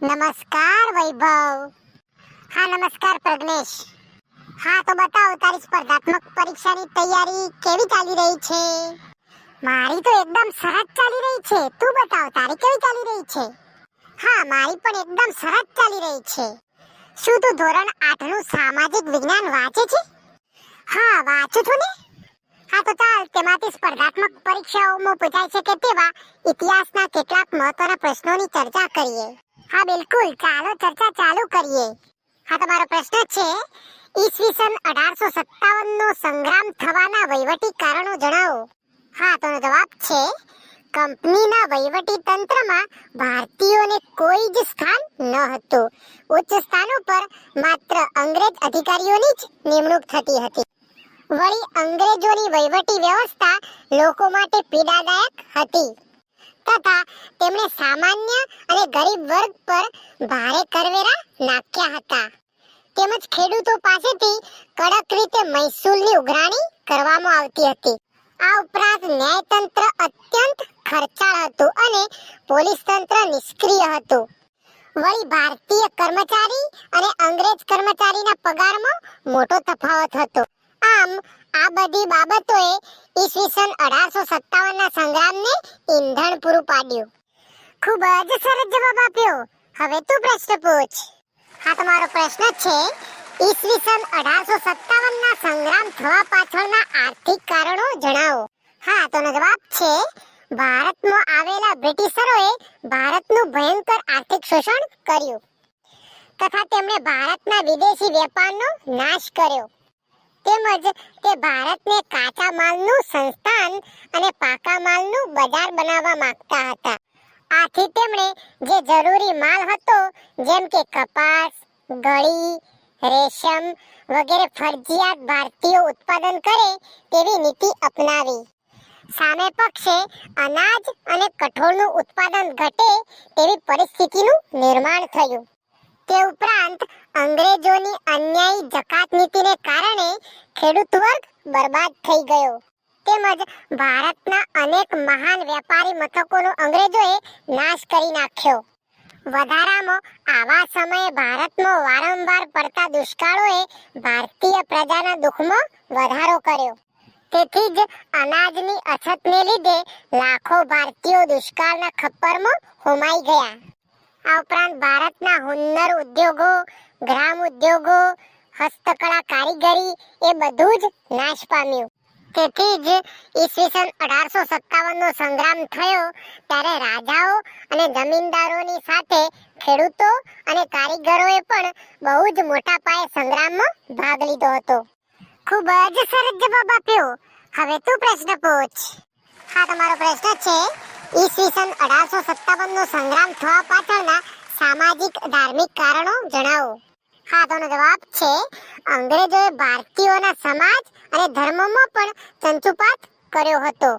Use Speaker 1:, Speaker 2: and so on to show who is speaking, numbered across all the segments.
Speaker 1: નમસ્કાર, વૈભવ. હા, નમસ્કાર, પ્રજ્ઞેશ. હા, તો બતાવ, તારી સ્પર્ધાત્મક પરીક્ષાની તૈયારી કેવી ચાલી રહી છે? મારી તો એકદમ સરસ ચાલી રહી છે. તું બતાવ, તારી કેવી ચાલી રહી છે? હા, મારી પણ એકદમ સરસ ચાલી રહી છે. શું તું ધોરણ 8 નું સામાજિક વિજ્ઞાન વાંચે છે? હા, વાંચું છું ને. હા, તો ચાલ, તેમાંથી સ્પર્ધાત્મક પરીક્ષાઓમાં પૂછાય છે કે તેવા ઇતિહાસના કેટલાક મહત્વના પ્રશ્નોની ચર્ચા કરીએ. હા, બિલકુલ. ચાલો, ચર્ચા ચાલુ કરીએ. હા, તમારો પ્રશ્ન છે, ઈસવીસન અઢારસો સત્તાવન નો સંગ્રામ થવાના વહીવટી કારણો જણાવો. હા, તો જવાબ છે, કંપનીના વહીવટી તંત્રમાં ભારતીયોને કોઈ જ સ્થાન ન હતું. ઉચ્ચ સ્થાનો પર માત્ર અંગ્રેજ અધિકારીઓની જ નિમણૂક થતી હતી. વળી અંગ્રેજોની વહીવટી વ્યવસ્થા લોકો માટે પીડાદાયક હતી. તથા તેમણે સામાન્ય અને ગરીબ વર્ગ પર ભારે કરવેરા નાખ્યા હતા. તેમજ ખેડૂતો પાસેથી કડક રીતે મહેસૂલની ઉઘરાણી કરવામાં આવતી હતી. આ ઉપરાંત ન્યાયતંત્ર અત્યંત ખર્ચાળ હતું અને પોલીસ તંત્ર નિષ્ક્રિય હતું. વળી ભારતીય કર્મચારી અને અંગ્રેજ કર્મચારીના પગારમાં મોટો તફાવત હતો. આમ આ બધી બાબતોએ ઈસવીસન અઢારસો સત્તાવન ના સંગ્રામને ઈંધણ પૂરું પાડ્યું. ખૂબ જ સરસ જવાબ આપ્યો. હવે તું પ્રશ્ન પૂછ. હા, તમારો પ્રશ્ન છે, ઈસવીસન અઢારસો સત્તાવન ના સંગ્રામ થવા પાછળના આર્થિક કારણો જણાવો. હા તો નો જવાબ છે, ભારતમાં આવેલા બ્રિટિશરોએ ભારતનું ભયંકર આર્થિક શોષણ કર્યું. તથા તેમણે ભારતના વિદેશી વેપારનો નાશ કર્યો. તેમજ તે ભારતને કાચા માલનું સંસ્થાન અને પાકા માલનું બજાર બનાવવા માંગતા હતા. આથી તેમણે જે જરૂરી માલ હતો, જેમ કે કપાસ ગળી રેશમ વગેરે ફરજિયાત ભારતીય ઉત્પાદન કરે તેવી નીતિ અપનાવી. સામે પક્ષે અનાજ અને કઠોળનું ઉત્પાદન ઘટે તેવી પરિસ્થિતિનું નિર્માણ થયું. તે ઉપરાંત અંગ્રેજોની અન્યાયી જકાત નીતિને કારણે ખેડૂત વર્ગ બરબાદ થઈ ગયો. તેમજ ભારતના અનેક મહાન વેપારી મથકોનો અંગ્રેજોએ નાશ કરી નાખ્યો. વધારામાં આવા સમયે ભારતમાં વારંવાર પડતા દુષ્કાળોએ ભારતીય પ્રજાના દુઃખમાં વધારો કર્યો. તેથી જ અનાજની અછતને લીધે લાખો ભારતીયો દુષ્કાળના ખપ્પરમાં હોમાઈ ગયા. આ ઉપરાંત ભારતના હુન્નર ઉદ્યોગો, ગ્રામ ઉદ્યોગો, હસ્તકળા કારીગરી એ બધું જ નાશ પામ્યું. તેથી જ ઈસવીસન અઢારસો સત્તાવનનો સંગ્રામ થયો, ત્યારે રાજાઓ અને જમીનદારોની સાથે ખેડૂતો અને કારીગરોએ પણ બહુ જ મોટા પાયે સંગ્રામમાં ભાગ લીધો હતો. ખૂબ જ સરસ જવાબ આપ્યો. હવે તું પ્રશ્ન પૂછ. હા, તમારો પ્રશ્ન છે. ઈસવીસન અઢારસો સત્તાવન નો સંગ્રામ થવા પાછળના સામાજિક, ધાર્મિક કારણો જણાવો. હા તો જવાબ છે, અંગ્રેજોએ ભારતીયોના સમાજ અને ધર્મમાં પણ ચંચુપાત કર્યો હતો.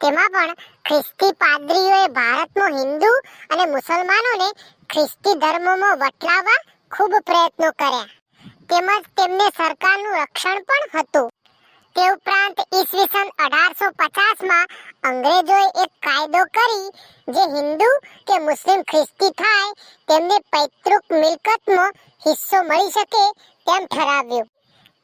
Speaker 1: તેમાં પણ ખ્રિસ્તી પાદરીઓએ ભારતનો હિન્દુ અને મુસલમાનોને ખ્રિસ્તી ધર્મમાં વટલાવવા ખૂબ પ્રયત્નો કર્યા. તેમજ તેમને સરકારનું રક્ષણ પણ હતું. તે ઉપરાંત ઈસવીસન અઢારસો પચાસમાં અંગ્રેજોએ એક કાયદો કરી, જે હિન્દુ કે મુસ્લિમ ખ્રિસ્તી થાય, તેમને પૈતૃક મિલકતનો હિસ્સો મળી શકે તેમ ઠરાવ્યું.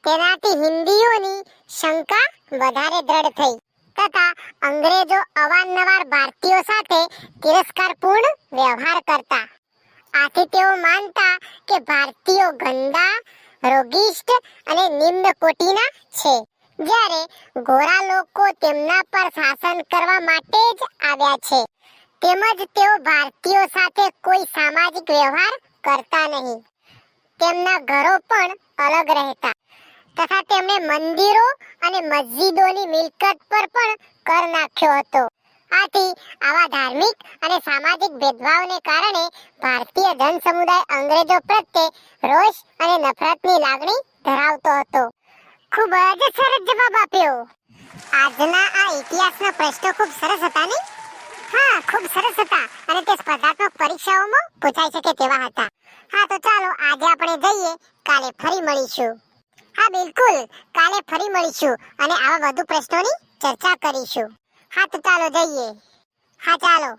Speaker 1: તેનાથી હિન્દીઓની શંકા વધારે દ્રઢ થઈ તથા અંગ્રેજો અવારનવાર ભારતીયો સાથે તિરસ્કારપૂર્ણ વ્યવહાર કરતા. આથી તેઓ માનતા કે ભારતીયો ગંદા, રોગિષ્ટ અને નિમ્ન કોટીના છે. જ્યારે ગોરા લોકો તેમના પર શાસન કરવા માટે જ આવ્યા છે, તેમજ તેઓ ભારતીયો સાથે કોઈ સામાજિક વ્યવહાર કરતા નહીં. તેમના ઘરો પણ અલગ રહેતા તથા તેમણે મંદિરો અને મસ્જિદોની મિલકત પર પણ કર નાખ્યો હતો. આથી આવા ધાર્મિક અને સામાજિક ભેદભાવને કારણે ભારતીય જન સમુદાય અંગ્રેજો પ્રત્યે રોષ અને નફરતની લાગણી ધરાવતો હતો. ખૂબ જ સરસ જવાબ આપ્યો. આજના આ ઇતિહાસના પ્રશ્નો ખૂબ સરસ હતા નહીં? હા, ખૂબ સરસ હતા. અને તે સ્પર્ધાત્મક પરીક્ષાઓમાં પૂછાઈ શકે તેવા હતા. હા, તો ચાલો આજે આપણે જઈએ, કાલે ફરી મળીશું. હા, બિલકુલ, કાલે ફરી મળીશું અને આવા વધુ પ્રશ્નોની ચર્ચા કરીશું. હા, તો ચાલો જઈએ. હા, ચાલો.